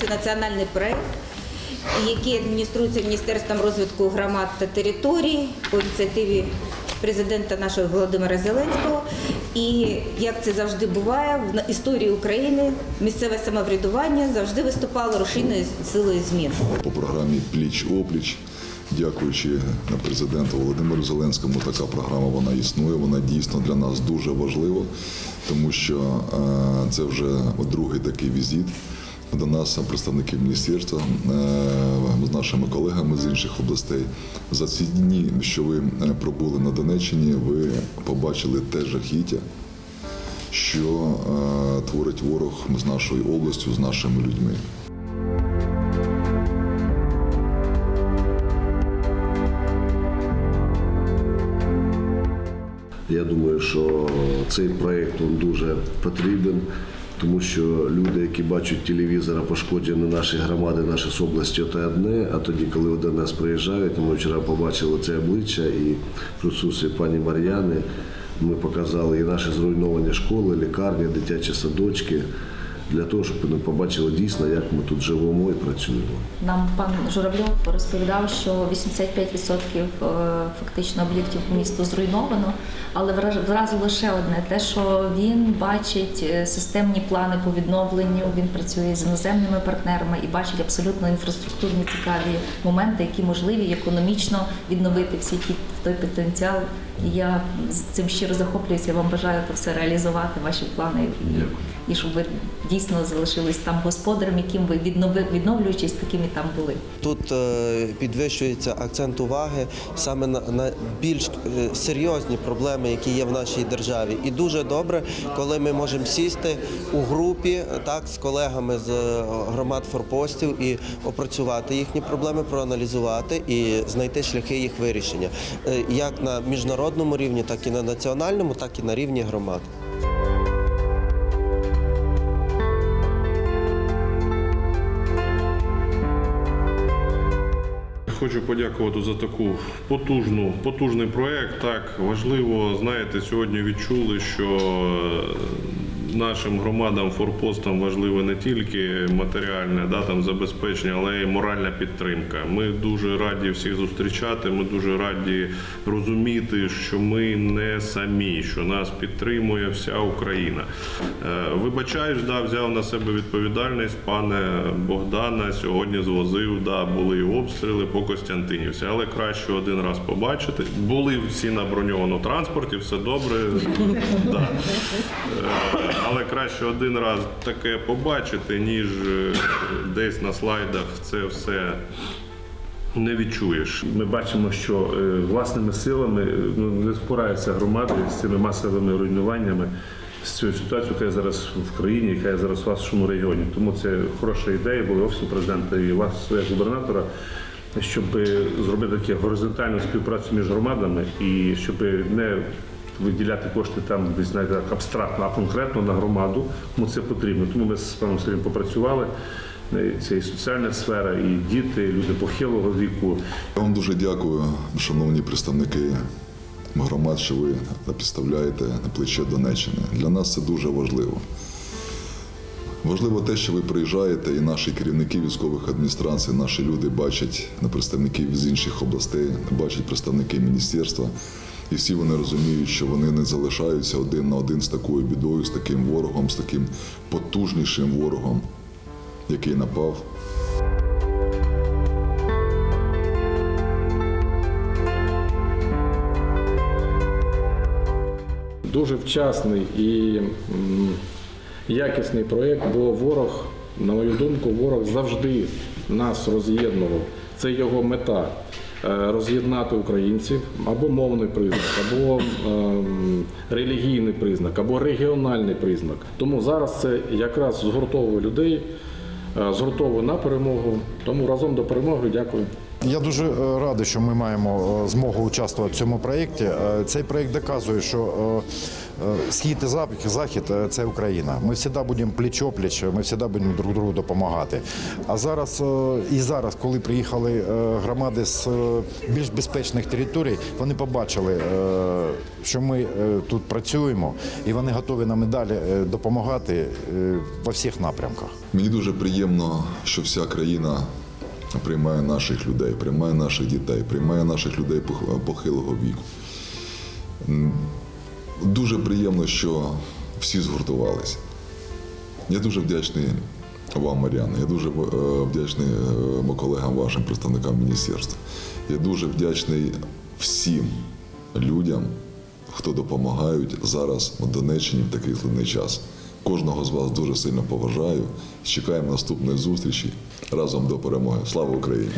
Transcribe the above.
Це національний проект, який адмініструється Міністерством розвитку громад та територій по ініціативі президента нашого Володимира Зеленського. І як це завжди буває, в історії України місцеве самоврядування завжди виступало рушійною силою змін. по програмі Пліч опліч. Дякуючи президенту Володимиру Зеленському, така програма вона існує. Вона дійсно для нас дуже важлива, тому що е, це вже другий такий візит до нас, представників міністерства е, з нашими колегами з інших областей. За ці дні, що ви е, пробули на Донеччині, ви побачили те жахіття, що творить ворог з нашою областю, з нашими людьми. Що цей проєкт дуже потрібен, тому що люди, які бачать телевізора, пошкоджені наші громади, наші з області, то одне. А тоді, коли до нас приїжджають, ми вчора побачили це обличчя і присутстві пані Мар'яни. Ми показали і наші зруйновані школи, лікарні, дитячі садочки для того, щоб вони побачили дійсно, як ми тут живемо і працюємо. Нам пан Журавльов розповідав, що 85% е, фактично об'єктів місту зруйновано, але вразило лише одне: те, що він бачить е, системні плани по відновленню. Він працює з іноземними партнерами і бачить абсолютно інфраструктурні цікаві моменти, які можливі економічно відновити всі ті той потенціал. Я з цим щиро захоплююся. Я вам бажаю це все реалізувати, ваші плани і, і щоб ви дійсно залишились там господарем, яким ви відновлюючись, такими там були. Тут е, підвищується акцент уваги саме на, на більш е, серйозні проблеми, які є в нашій державі. І дуже добре, коли ми можемо сісти у групі так з колегами з е, громад форпостів і опрацювати їхні проблеми, проаналізувати і знайти шляхи їх вирішення, як на міжнародному рівні, так і на національному, так і на рівні громад. Хочу подякувати за таку потужну, потужний проект. Так важливо, знаєте, сьогодні відчули, що е, нашим громадам, форпостам важливе не тільки матеріальне да, там, забезпечення, але й моральна підтримка. Ми дуже раді всіх зустрічати. Ми дуже раді розуміти, що ми не самі, що нас підтримує вся Україна. Е, Вибачаюсь, да, взяв на себе відповідальність, пане Богдана. Сьогодні звозив, да, були обстріли по Костянтинівці, але краще один раз побачити. Були всі на броньованому транспорті, все добре. Е, Але краще один раз таке побачити, ніж е, десь на слайдах це все не відчуєш. Ми бачимо, що е, власними силами ну, не впораються громади з цими масовими руйнуваннями, з цією ситуацією, яка є зараз в країні, яка є зараз в вашому регіоні. Тому це хороша ідея була офісу президента і вас, як губернатора, щоб зробити таку горизонтальну співпрацю між громадами і щоб не виділяти кошти там десь знаєте, так абстрактно, а конкретно на громаду, кому це потрібно. Тому ми з паном Сергієм попрацювали. Е, Це і соціальна сфера, і діти, люди похилого віку. Я вам дуже дякую, шановні представники громад, що ви підставляєте на плече Донеччини. Для нас це дуже важливо. Важливо те, що ви приїжджаєте, і наші керівники військових адміністрацій, наші люди бачать на представників з інших областей, бачать представники міністерства. І всі вони розуміють, що вони не залишаються один на один з такою бідою, з таким ворогом, з таким потужнішим ворогом, який напав дуже вчасний і якісний проєкт, бо ворог, на мою думку, ворог завжди нас роз'єднував. Це його мета е, роз'єднати українців або мовний признак, або ем, релігійний признак, або регіональний признак. Тому зараз це якраз згуртовує людей, е, згуртовує на перемогу. Тому разом до перемоги. Дякую. Я дуже е, радий, що ми маємо е, змогу участвувати в цьому проєкті. Е, Цей проєкт доказує, що схід і захід це Україна. Ми завжди будемо пліч-опліч, ми завжди будемо друг другу допомагати. А зараз і зараз, коли приїхали громади з більш безпечних територій, вони побачили, що ми тут працюємо, і вони готові нам і далі допомагати во всіх напрямках. Мені дуже приємно, що вся країна приймає наших людей, приймає наших дітей, приймає наших людей похилого віку. Дуже приємно, що всі згуртувалися. Я дуже вдячний вам, Мар'яна. Я дуже е, вдячний е, колегам, вашим представникам міністерства. Я дуже вдячний всім людям, хто допомагають зараз на Донеччині в такий складний час. Кожного з вас дуже сильно поважаю. Чекаємо наступної зустрічі разом до перемоги. Слава Україні!